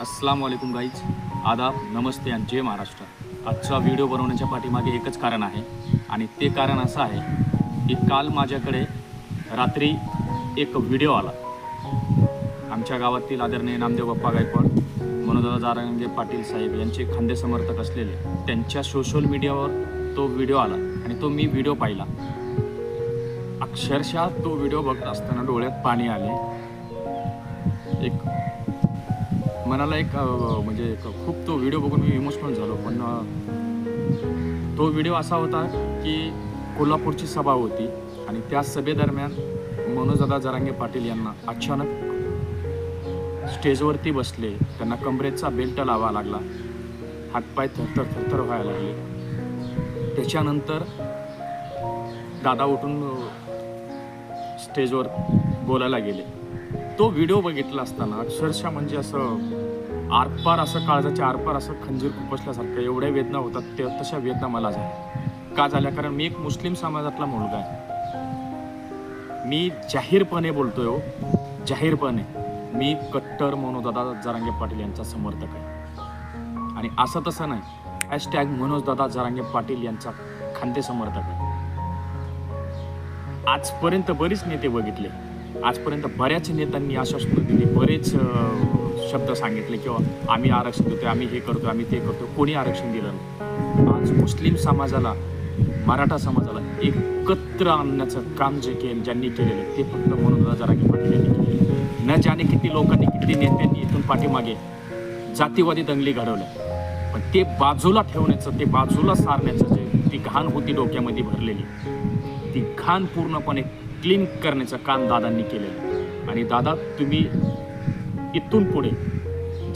अस्सलाम वालेकुम गाईज आदाब नमस्ते आणि जय महाराष्ट्र. आजचा व्हिडिओ बनवण्याच्या पाठीमागे एकच कारण आहे आणि ते कारण असं आहे की काल माझ्याकडे रात्री एक व्हिडिओ आला. आमच्या गावातील आदरणीय नामदेव बाप्पा गायकवाड मनोदादा जारांगे पाटील साहेब यांचे खांदे समर्थक असलेले त्यांच्या सोशल मीडियावर तो व्हिडिओ आला आणि तो मी व्हिडिओ पाहिला. अक्षरशः तो व्हिडिओ बघत असताना डोळ्यात पाणी आले. एक मनाला एक म्हणजे खूप तो व्हिडिओ बघून मी इमोशनल झालो. पण तो व्हिडिओ असा होता की कोल्हापूरची सभा होती आणि त्या सभेदरम्यान मनोजदा जरांगे पाटील यांना अचानक स्टेजवरती बसले. त्यांना कमरेचा बेल्ट लावा लागला. हातपाय थरथर थरथर व्हायला लागले. त्याच्यानंतर दादा उठून स्टेजवर बोलायला गेले. तो व्हिडिओ बघितला असताना अक्षरशः म्हणजे असं आरपार असं काळजाच्या आरपार असं खंजीर खुपसल्यासारखं एवढ्या वेदना होतात ते तशा वेदना मला झाल्या. का झाल्या? कारण मी एक मुस्लिम समाजातला मुलगा आहे. मी जाहीरपणे बोलतोय हो. जाहीरपणे. मी कट्टर मनोजदादा जरांगे पाटील यांचा समर्थक आहे. आणि असं तसं नाही. हॅशटॅग मनोजदादा जरांगे पाटील यांचा खांदे समर्थक आहे. आजपर्यंत बरीच नेते बघितले. आजपर्यंत बऱ्याच नेत्यांनी आश्वासनं दिली बरेच शब्द सांगितले किंवा आम्ही आरक्षण देतोय आम्ही हे करतो आम्ही ते करतो कोणी आरक्षण दिलं नाही? आज मुस्लिम समाजाला मराठा समाजाला एकत्र आणण्याचं काम जे केलं ज्यांनी केलेलं ते फक्त म्हणून जरांगे पाटील यांनी केलेलं न ज्याने किती लोकांनी किती नेत्यांनी इथून पाठीमागे जातीवादी दंगली घडवल्या. पण ते बाजूला ठेवण्याचं ते बाजूला सारण्याचं जे ती घाण होती डोक्यामध्ये भरलेली ती घाण पूर्णपणे क्लीन करण्याचं काम दादांनी केलेलं आणि दादा तुम्ही इथून पुढे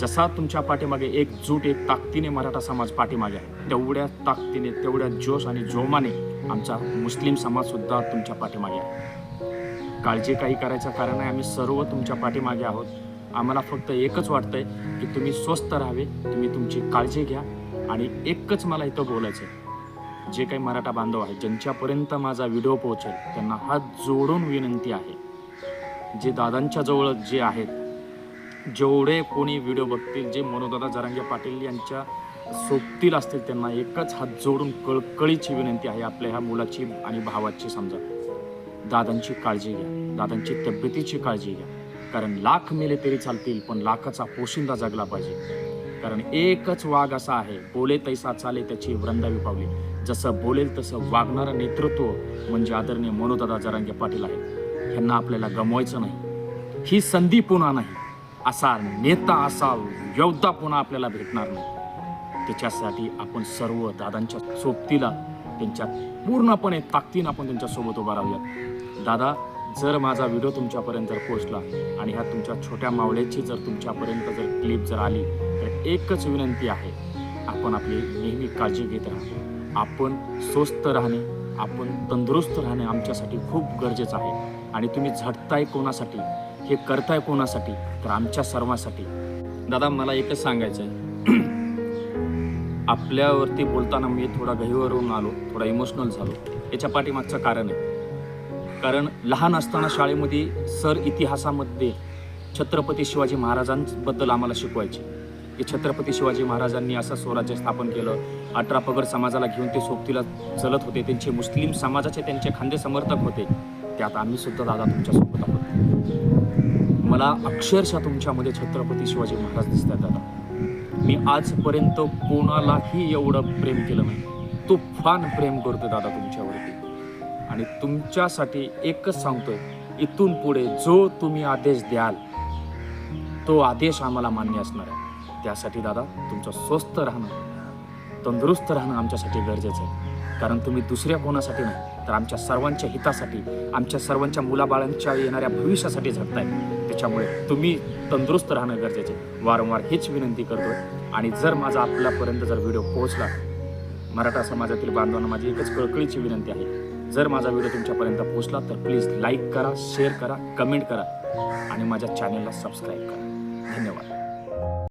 जसा तुमच्या पाठीमागे एकजूट एक ताकदीने मराठा समाज पाठीमागे आहे तेवढ्या ताकदीने तेवढ्या जोश आणि जोमाने आमचा मुस्लिम समाजसुद्धा तुमच्या पाठीमागे आहे. काळजी काही करायचं कारण आहे आम्ही सर्व तुमच्या पाठीमागे आहोत. आम्हाला फक्त एकच वाटतंय की तुम्ही स्वस्थ राहावे तुम्ही तुमची काळजी घ्या आणि एकच मला इथं बोलायचं आहे जे काही मराठा बांधव आहेत ज्यांच्यापर्यंत माझा व्हिडिओ पोहोचेल त्यांना हात जोडून विनंती आहे. जे दादांच्या जवळ जे आहेत जेवढे कोणी व्हिडिओ बघतील जे मनोदादा जरांगे पाटील यांच्या सोबतील असतील त्यांना एकच हात जोडून कळकळीची विनंती आहे आपल्या ह्या मुलाची आणि भावाची समजा. दादांची काळजी घ्या दादांची तब्येतीची काळजी घ्या. कारण लाख मेले तरी चालतील पण लाखाचा पोशिंदा जगला पाहिजे. कारण एकच वाघ असा आहे. बोले तैसा चाले त्याची वृंदावी पावली जसं बोलेल तसं वागणारं नेतृत्व म्हणजे आदरणीय मनोदादा जरांगे पाटील आहे. ह्यांना आपल्याला गमवायचं नाही. ही संधी पुन्हा नाही. असा नेता असा योद्धा पुन्हा आपल्याला भेटणार नाही. त्याच्यासाठी आपण सर्व दादांच्या सोबतीला त्यांच्या पूर्णपणे ताकदीनं आपण त्यांच्यासोबत उभा राहूयात. दादा जर माझा व्हिडिओ तुमच्यापर्यंत जर पोचला आणि ह्या तुमच्या छोट्या मावळ्याची जर तुमच्यापर्यंत जर क्लिप जर आली तर एकच विनंती आहे आपण आपली नेहमी काळजी घेत राहा. आपण स्वस्थ राहणे आपण तंदुरुस्त राहणे आमच्यासाठी खूप गरजेचं आहे. आणि तुम्ही झटताय कोणासाठी हे करताय कोणासाठी तर आमच्या सर्वांसाठी. दादा मला एकच सांगायचं आहे आपल्यावरती बोलताना मी थोडा गहिवरून आलो थोडा इमोशनल झालो. याच्या पाठीमागचं कारण आहे. कारण लहान असताना शाळेमध्ये सर इतिहासामध्ये छत्रपती शिवाजी महाराजांबद्दल आम्हाला शिकवायचे. की छत्रपती शिवाजी महाराजांनी असं स्वराज्य स्थापन केलं. अठरा पगड समाजाला घेऊन ते सोबतीला चलत होते. त्यांचे मुस्लिम समाजाचे त्यांचे खांदे समर्थक होते. त्यात आम्ही सुद्धा दादा तुमच्यासोबत आहोत. मला अक्षरशः तुमच्यामध्ये छत्रपती शिवाजी महाराज दिसतात दादा. मी आजपर्यंत कोणालाही एवढं प्रेम केलं नाही. तुफान प्रेम करतो दादा तुमच्यावरती आणि तुमच्यासाठी एकच सांगतोय इथून पुढे जो तुम्ही आदेश द्याल तो आदेश आम्हाला मान्य असणार आहे. त्यासाठी दादा तुमचं स्वस्थ राहणं तंदुरुस्त राहणं आमच्यासाठी गरजेचं आहे. कारण तुम्ही दुसऱ्या कोणासाठी नाही तर आमच्या सर्वांच्या हितासाठी आमच्या सर्वांच्या मुलाबाळांच्या येणाऱ्या भविष्यासाठी झटताय त्याच्यामुळे तुम्ही तंदुरुस्त राहणं गरजेचं आहे. वारंवार हेच विनंती करतो आणि जर माझा आपल्यापर्यंत जर व्हिडिओ पोहोचला मराठा समाजातील बांधवांना माझी एकच कळकळीची विनंती आहे. जर माझा व्हिडिओ तुमच्यापर्यंत पोहोचला तर प्लीज लाईक करा शेअर करा कमेंट करा आणि माझ्या चॅनलला सबस्क्राईब करा. धन्यवाद.